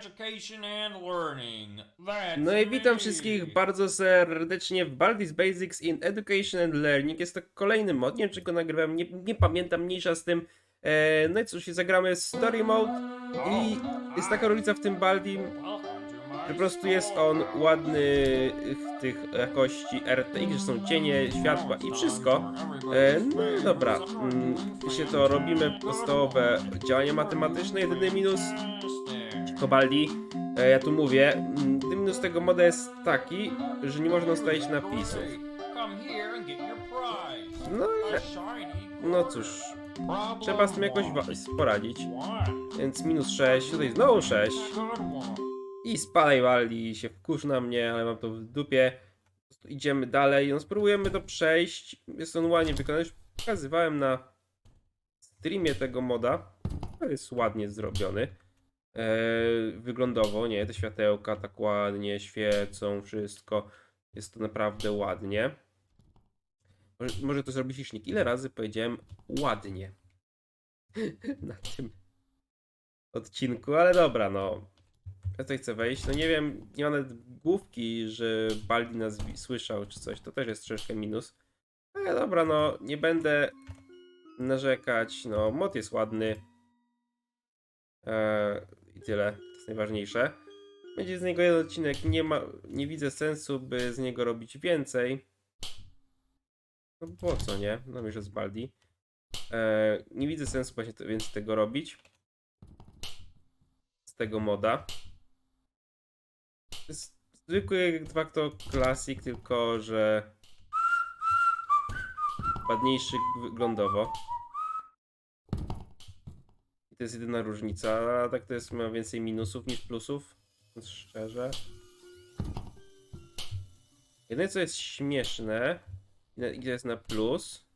education and learning. That's No i witam me. wszystkich bardzo serdecznie w Baldi's Basics in Education and Learning. Jest to kolejny mod, nie wiem czy go nagrywałem, nie, nie pamiętam, mniejsza z tym. E, no i cóż, i zagramy Story Mode i jest taka różnica w tym Baldim, że po prostu jest on ładny w tych jakości RTX, że są cienie, światła i wszystko. E, no i dobra, mm, się to robimy podstawowe działania matematyczne, jedyny minus Kobaldi, e, ja tu mówię, mm, minus tego moda jest taki, że nie można ustalić napisów. No, no cóż, trzeba z tym jakoś poradzić. Więc minus 6, tutaj znowu 6. Good one. I spadaj Waldi, się wkurz na mnie, ale mam to w dupie. Idziemy dalej, no spróbujemy to przejść. Jest on ładnie wykonany, już pokazywałem na streamie tego moda. To jest ładnie zrobiony. Eee, wyglądowo, nie, te światełka tak ładnie świecą, wszystko. Jest to naprawdę ładnie. Może, może to zrobić licznik. Ile razy powiedziałem ładnie na tym odcinku, ale dobra, no. Ja tutaj chcę wejść. No nie wiem, nie ma nawet główki, że Baldi nas słyszał czy coś. To też jest troszkę minus. Ale dobra, no nie będę narzekać. No, mod jest ładny. Eee, I tyle. To jest najważniejsze. Będzie z niego jeden odcinek. Nie ma, nie widzę sensu, by z niego robić więcej. No po co, nie? No już jest Baldi. Eee, nie widzę sensu właśnie te, więc tego robić. Z tego moda. To jest zwykły de facto klasik, tylko że ładniejszy wyglądowo. To jest jedyna różnica, a tak to jest ma więcej minusów niż plusów, szczerze. Jedyne co jest śmieszne, i na- i to jest na plus,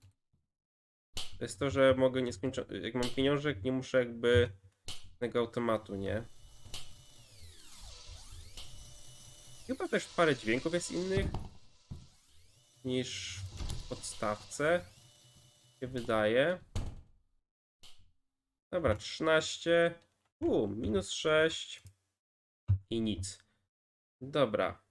to jest to, że mogę nieskończone, jak mam pieniążek, nie muszę jakby tego automatu, nie? Chyba też parę dźwięków jest innych niż w podstawce. Się wydaje. Dobra, 13. U, minus 6. I nic. Dobra.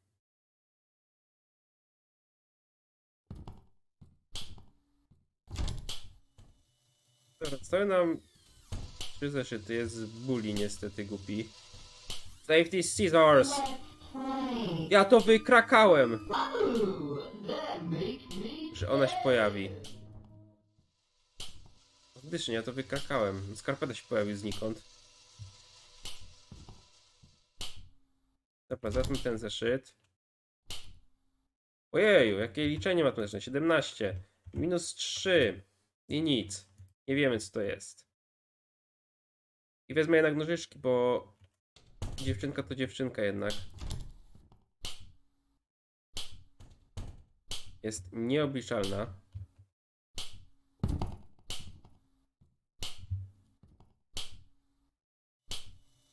Cały nam trzy zeszyty jest bully niestety głupi. Safety scissors! Ja to wykrakałem! Że ona się pojawi. Faktycznie, ja to wykrakałem. Skarpeta się pojawił znikąd. Dobra, zacznę ten zeszyt. Ojeju, jakie liczenie matematyczne? 17. Minus 3. I nic. Nie wiemy, co to jest. I wezmę jednak nożyczki, bo dziewczynka to dziewczynka jednak. Jest nieobliczalna.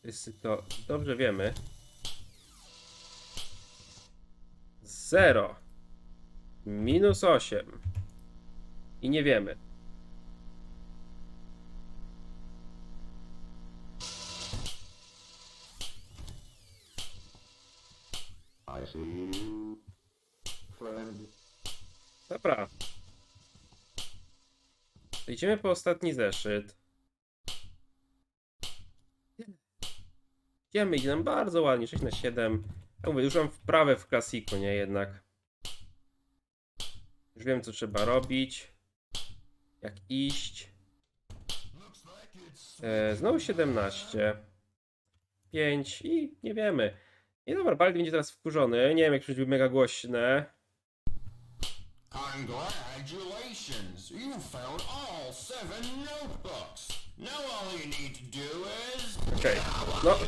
Wszyscy to dobrze wiemy. Zero. Minus 8. I nie wiemy. I. Dobra. Idziemy po ostatni zeszyt. Idziemy, idzie nam bardzo ładnie, 6 na 7. Ja mówię, już mam wprawę w klasiku, nie jednak. Już wiem, co trzeba robić. Jak iść. E, znowu 17. 5 i nie wiemy. I dobra, Baldi będzie teraz wkurzony. Nie wiem, jak być mega głośne. Congratulations! You found all seven notebooks. Now all you need to do is. Okej, no.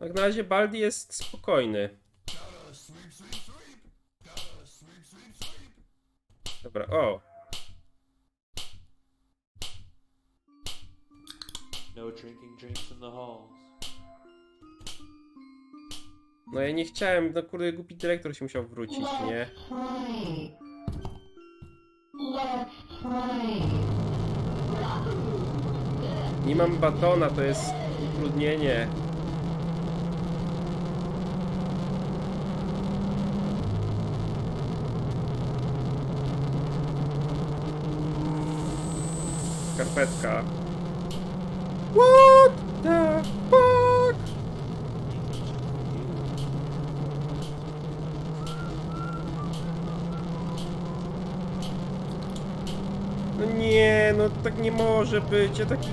Jak na razie Baldi jest spokojny. Dobra, o. No drinking drinks in the halls. No ja nie chciałem, no kurde, głupi dyrektor się musiał wrócić, nie? Nie mam batona, to jest utrudnienie. Skarpetka. What the No nie, no tak nie może być. Ja taki